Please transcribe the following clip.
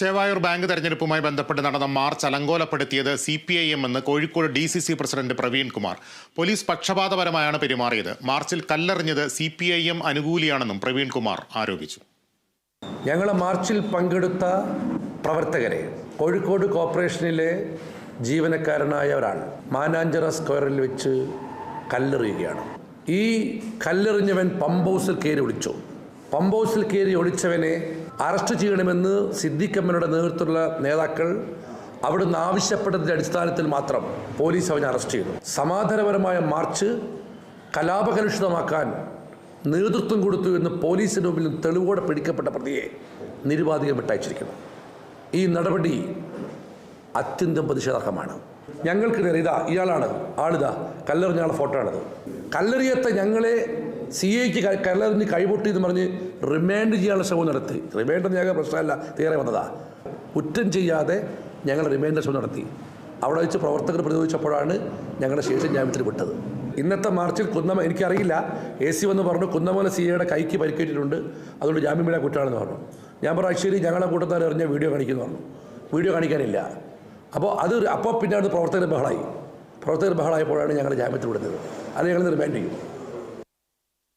Chevayur bank തെരഞ്ഞെടുപ്പുമായി ബന്ധപ്പെട്ട് നടന്ന മാർച്ച് അലങ്കോലപ്പെടുത്തിയത് സി പി ഐ എം എന്ന് Kozhikode D C C president Praveen Kumar police പക്ഷപാതപരമായാണ് പെരുമാറിയത്. മാർച്ചിൽ കല്ലെറിഞ്ഞത് സി പി ഐ എം അനുകൂലിയാണെന്നും പ്രവീൺ കുമാർ ആരോപിച്ചു. ഞങ്ങൾ മാർച്ചിൽ പങ്കെടുത്ത പ്രവർത്തകരെ കോഴിക്കോട് കോർപ്പറേഷനിലെ ജീവനക്കാരനായ ഒരാൾ മാനാഞ്ചിറ സ്ക്വയറിൽ വെച്ച് കല്ലെറിയുകയാണ്. ഈ കല്ലെറിഞ്ഞവൻ പമ്പ് ഹൗസിൽ കയറി ഒളിച്ചു പമ്പ് ഹൗസിൽ കയറി ഒളിച്ചവനെ അറസ്റ്റ് ചെയ്യണമെന്ന് സിദ്ദിഖമ്മയുടെ നേതൃത്വത്തിലുള്ള നേതാക്കൾ അവിടുന്ന് ആവശ്യപ്പെട്ടതിന്റെ അടിസ്ഥാനത്തിൽ മാത്രം പോലീസ് അവനെ അറസ്റ്റ് ചെയ്തു. സമാധാനപരമായ മാർച്ച് കലാപകലുഷിതമാക്കാൻ നേതൃത്വം കൊടുത്തു എന്ന് പോലീസിന് മുമ്പിൽ തെളിവോടെ പിടിക്കപ്പെട്ട പ്രതിയെ നിരുപാധികം വിട്ടയച്ചിരിക്കുന്നു. ഈ നടപടി അത്യന്തം പ്രതിഷേധാർഹമാണ്. ഞങ്ങൾക്ക് ഇതാ ഇയാളാണ് ആളിതാ കല്ലെറിഞ്ഞ ആളെ ഫോട്ടോ ആണത്. കല്ലെറിയത്തെ ഞങ്ങളെ സി ഐക്ക് കേരളത്തിന് കൈപൊട്ടി എന്ന് പറഞ്ഞ് റിമാൻഡ് ചെയ്യാനുള്ള ശ്രമം നടത്തി. റിമാൻഡ് ഞങ്ങൾ പ്രശ്നമല്ല. തീരെ വന്നതാ. കുറ്റം ചെയ്യാതെ ഞങ്ങൾ റിമാൻഡ് ശ്രമം നടത്തി. അവിടെ വെച്ച് പ്രവർത്തകർ പ്രതിരോധിച്ചപ്പോഴാണ് ഞങ്ങളുടെ ശേഷം ജാമ്യത്തിൽ വിട്ടത് ഇന്നത്തെ മാർച്ചിൽ കുന്നമ എനിക്കറിയില്ല. എ സി വന്ന് പറഞ്ഞു കുന്നമല സി എയുടെ കൈക്ക് പരിക്കേറ്റിട്ടുണ്ട്. അതുകൊണ്ട് ജാമ്യം വീടാ കുറ്റമാണെന്ന് പറഞ്ഞു. ഞാൻ പറഞ്ഞു ശരി ഞങ്ങളെ കൂട്ടത്താൽ എറിഞ്ഞ വീഡിയോ കാണിക്കുന്നു പറഞ്ഞു. വീഡിയോ കാണിക്കാനില്ല. അപ്പോൾ അത് അപ്പോൾ പിന്നെ അത് പ്രവർത്തകർ ബഹളായി. പ്രവർത്തകർ ബഹളായപ്പോഴാണ് ഞങ്ങൾ ജാമ്യത്തിൽ വിടുന്നത്. അത് ഞങ്ങൾ റിമാൻഡ് ചെയ്യും.